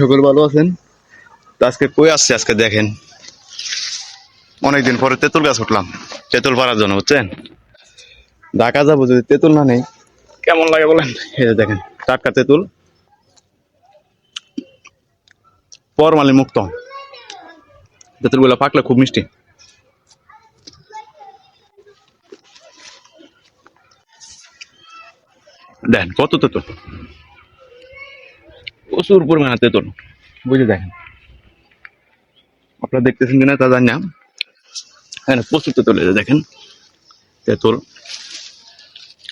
সকল ভালো আছেন? তো আজকে কই আসছে আজকে দেখেন। অনেকদিন পরে তেঁতুল গাছ উঠলাম। তেঁতুল পাড়ার জন্য বুঝছেন? ঢাকা যাব যদি তেঁতুল না নেই। কেমন লাগে বলেন? এই যে দেখেন টাটকা তেঁতুল। পরমালি মুক্ত। তেঁতুলগুলো পাকলে খুব মিষ্টি। দেখেন কত তেঁতুল। প্রচুর পরিমাণে তেঁতুল বুঝে দেখেন। আপনারা দেখতেছেন কিনা তা জানি না। হ্যাঁ প্রচুর তেঁতুল দেখেন। তেঁতুল।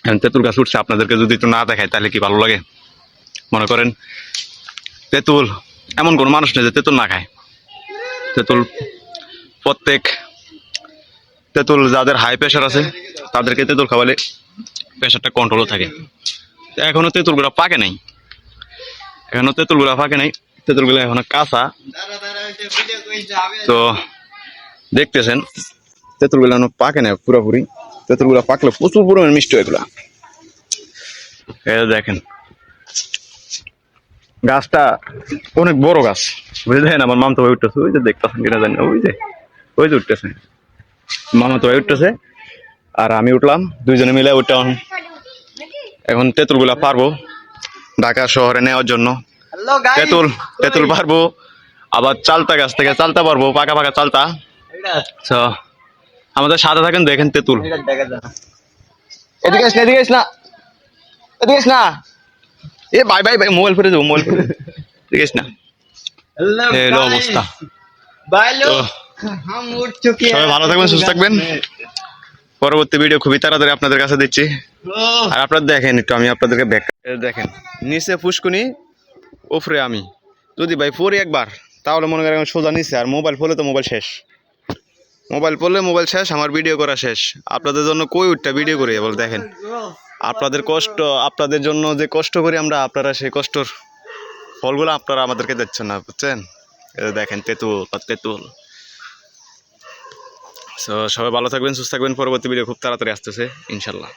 হ্যাঁ তেঁতুল গাছ উঠছে। আপনাদেরকে যদি একটু না দেখায়, তাহলে কি ভালো লাগে? মনে করেন, তেঁতুল, এমন কোনো মানুষ নেই যে তেঁতুল না খায়। তেঁতুল প্রত্যেক, তেঁতুল যাদের হাই প্রেশার আছে, তাদেরকে তেঁতুল খাওয়ালে প্রেশারটা কন্ট্রোলও থাকে। তো এখনও তেঁতুলগুলো পাকে নাই। এখনও তেঁতুলগুলো পাকে নাই তেঁতুলগুলো এখনও কাঁচা। তো দেখতেছেন তেঁতুলগুলো এখনও পাকে না পুরোপুরি। তেঁতুলগুলো পাকলে প্রচুর পরিমাণে মিষ্টি এগুলা। দেখেন গাছটা অনেক বড় গাছ। বুঝে দেখেন আমার মামতো ভাই উঠতেছে ওই যে দেখতেছেন কিনা জানি না, ওই যে ওই যে উঠতেছে। মামাতো ভাই উঠতেছে আর আমি উঠলাম দুইজনে মিলে উঠলাম এখন তেঁতুলগুলা পারব। ঢাকা শহরে নেওয়ার জন্য। তেঁতুল তেঁতুল পারব আবার চালতা গাছ থেকে চালতা পারব পাকা পাকা চালতা। তো আমাদের সাথে থাকেন দেখেন তেঁতুল। এদিকে এদিকে না। এদিকে না। এ বাই বাই বাই মোবাইল ফিরে যাব মোবাইল ফিরে দেখিস না। হ্যালো অবস্থা। সবাই ভালো থাকবেন সুস্থ থাকবেন। পরবর্তী ভিডিও খুবই তাড়াতাড়ি আপনাদের কাছে দিচ্ছি। আর আপনারা দেখেন একটু আমি আপনাদেরকে ব্যাক দেখেন, নিচে ফুসকুনি, উপরে আমি। যদি ভাই পড়ি একবার, তাহলে মনে করেন সোজা নিচে, আর মোবাইল ফলে তো মোবাইল শেষ। মোবাইল পড়লে মোবাইল শেষ, আমার ভিডিও করা শেষ। আপনাদের জন্য কই উঠটা ভিডিও করি, বল দেখেন। আপনাদের কষ্ট, আপনাদের জন্য যে কষ্ট করি আমরা, আপনারা সেই কষ্টর ফলগুলো আপনারা আমাদেরকে দিচ্ছেন না, বুঝছেন? দেখেন, তেঁতুল তেঁতুল। সো সবাই ভালো থাকবেন, সুস্থ থাকবেন, পরবর্তী ভিডিও খুব তাড়াতাড়ি আসতেছে, ইনশাল্লাহ।